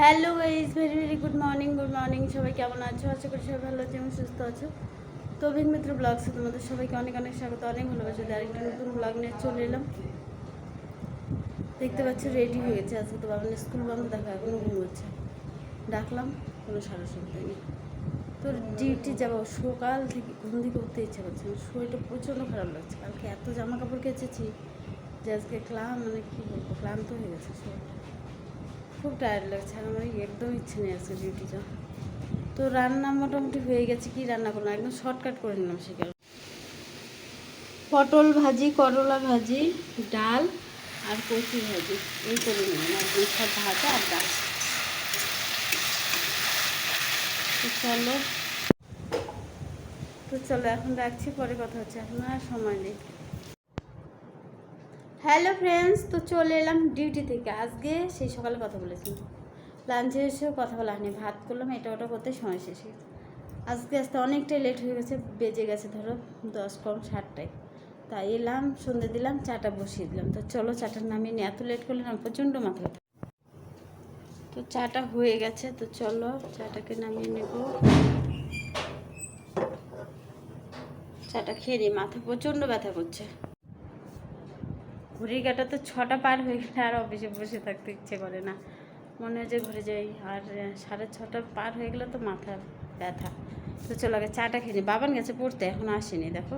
Hello guys very very good morning good morning সবাই কেমন আছো? আশা করি সবাই ভালো আছো এবং সুস্থ আছো। তো অভিক মিত্র ব্লগসে তোমাদের সবাইকে অনেক অনেক স্বাগত, অনেক ভালোবাসা। আরেকটা নতুন ব্লগ নিয়ে চলে এলাম। দেখতে পাচ্ছ রেডি হয়ে গেছে। আজকে তো বাবার স্কুল বন্ধ, দেখা এখনও ঘুমোচ্ছে ডাকলাম, কোনো সারা শুনতে তোর ডিউটি যাব সকাল থেকে, ঘুম থেকে উঠতে ইচ্ছা করছে শরীরটা প্রচণ্ড খারাপ লাগছে। কালকে এত জামা কাপড় কেচেছি যে আজকে ক্লাম মানে কী বলব, ক্লান্ত হয়ে গেছে শরীরটা। খুব টায়ার্ড লাগছে আর আমার একদম ইচ্ছে নেই আজকে ডিউটি যাওয়া তো রান্না মোটামুটি হয়ে গেছে কি রান্না করলাম একদম শর্টকাট করে নিলাম সেখানে। পটল ভাজি, করলা ভাজি, ডাল আর কচি ভাজি, এই করে নিলাম। একদম সব ভাজা আর ডাল। চলো। তো চলো, এখন রাখছি, পরে কথা হচ্ছে। এখন আর সময় নেই। হ্যালো ফ্রেন্ডস, তো চলে এলাম ডিউটি থেকে। আজকে সেই সকালে কথা বলেছি। লাঞ্চে এসেও কথা বলা হয়নি, ভাত করলাম, এটা ওটা করতে সময় শেষে। আজকে আসতে অনেকটাই লেট হয়ে গেছে, বেজে গেছে ধরো দশ কম সাতটায়। তাই এলাম, সন্ধে দিলাম, চাটা বসিয়ে দিলাম। তো চলো চাটা নামিয়ে নিয়ে এত লেট করলে না প্রচণ্ড মাথা তো চাটা হয়ে গেছে, তো চলো চাটাকে নামিয়ে নেব। চাটা খেয়ে নিই, মাথা প্রচণ্ড ব্যথা করছে। ঘড়ির কাটা তো ছটা পার হয়ে গেলে আর অফিসে বসে থাকতে ইচ্ছে করে না। মনে হয় যে ঘরে যাই। আর সাড়ে ছটা পার হয়ে গেলে তো মাথা ব্যথা। তো চলো আগে চাটা খেয়ে বাবান গেছে পড়তে, এখন আসেনি, দেখো।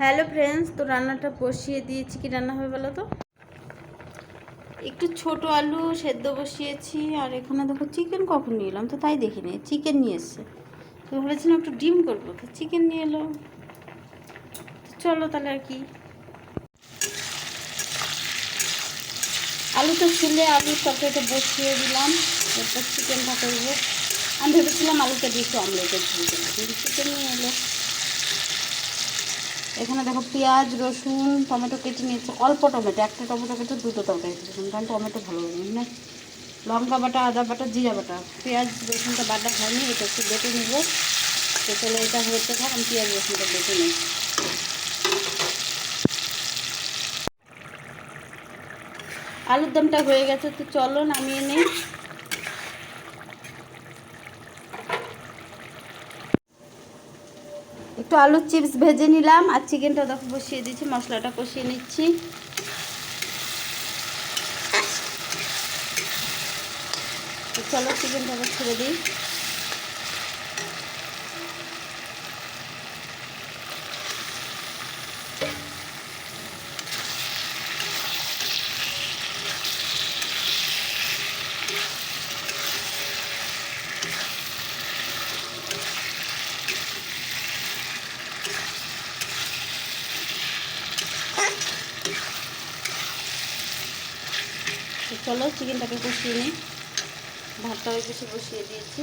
হ্যালো ফ্রেন্ডস, তো রান্নাটা বসিয়ে দিয়েছি। কি রান্না হবে বলো তো? একটু ছোট আলু সেদ্ধ বসিয়েছি, আর এখানে দেখো চিকেন কখন নিয়ে এলাম? তো তাই দেখিনি চিকেন নিয়ে এসছে। তো বলেছিলাম একটু ডিম করব, তো চিকেন নিয়ে এলো চলো তাহলে আর কি। আলু তো ছিলে, আলুর তরকারিটা বসিয়ে দিলাম। এরপর চিকেনটা করব। আমি ভেবেছিলাম আলুটা দিয়ে একটু দেবো কিন্তু চিকেন নিয়ে এলো। এখানে দেখো পেঁয়াজ, রসুন, টমেটো কেটে নিয়েছে। অল্প টমেটো, একটা টমেটো কেটে দুটো তরকারি কেটেছিলাম, কারণ টমেটো ভালো লাগে না। লঙ্কা বাটা, আদা বাটা, জিরা বাটা। পেঁয়াজ, রসুনটা বাটা হয়নি, এটা একটু বেটে নেব। তো চলো এটা থাক আমি পেঁয়াজ, রসুনটা বেটে নিই আলুর দমটা হয়ে গেছে, তো চলো নামিয়ে নেই। একটু আলুর চিপস ভেজে নিলাম, আর চিকেনটা দেখো বসিয়ে দিচ্ছি মশলাটা কষিয়ে নিচ্ছি। চলো চিকেনটা ছেড়ে দিই। চলো চিকেনটাকে কষিয়ে নিই। ভাতটা ওই পিছিয়ে বসিয়ে দিয়েছি।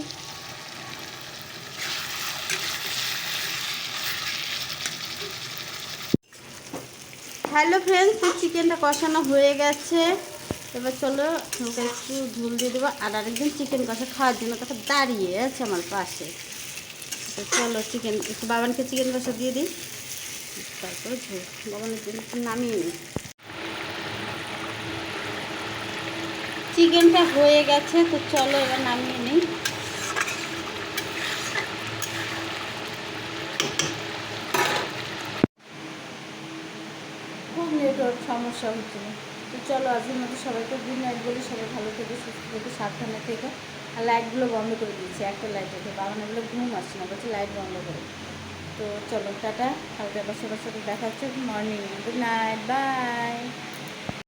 হ্যালো ফ্রেন্ডস তো চিকেনটা কষানো হয়ে গেছে। এবার চলো ওকে একটু ঝুল দিয়ে দেবো। আর আরেকদিন চিকেন কষা খাওয়ার জন্য তাকে দাঁড়িয়ে আছে আমার পাশে। চলো চিকেন একটু বাবানকে চিকেন কষা দিয়ে দিই। তারপরে ঝুল, বাবানের জন্য একটু নামিয়ে নিই। চিকেনটা হয়ে গেছে, তো চলো এবার নামিয়ে নিই। খুব নেটওয়ার্ক সমস্যা হচ্ছিল তো চলো, আজকের মতো সবাইকে গুড নাইট বলি, সবাই ভালো থেকে, সুস্থ থেকে, সাবধানে থেকে। আর লাইটগুলো বন্ধ করে দিয়েছি একটা লাইট রেখে। বাগানে বলে ঘুম আসছে না, বলছে লাইট বন্ধ করে। তো চলো, টাটা, কালকে আবার সবার সাথে দেখা হচ্ছে মর্নিং গুড নাইট বাই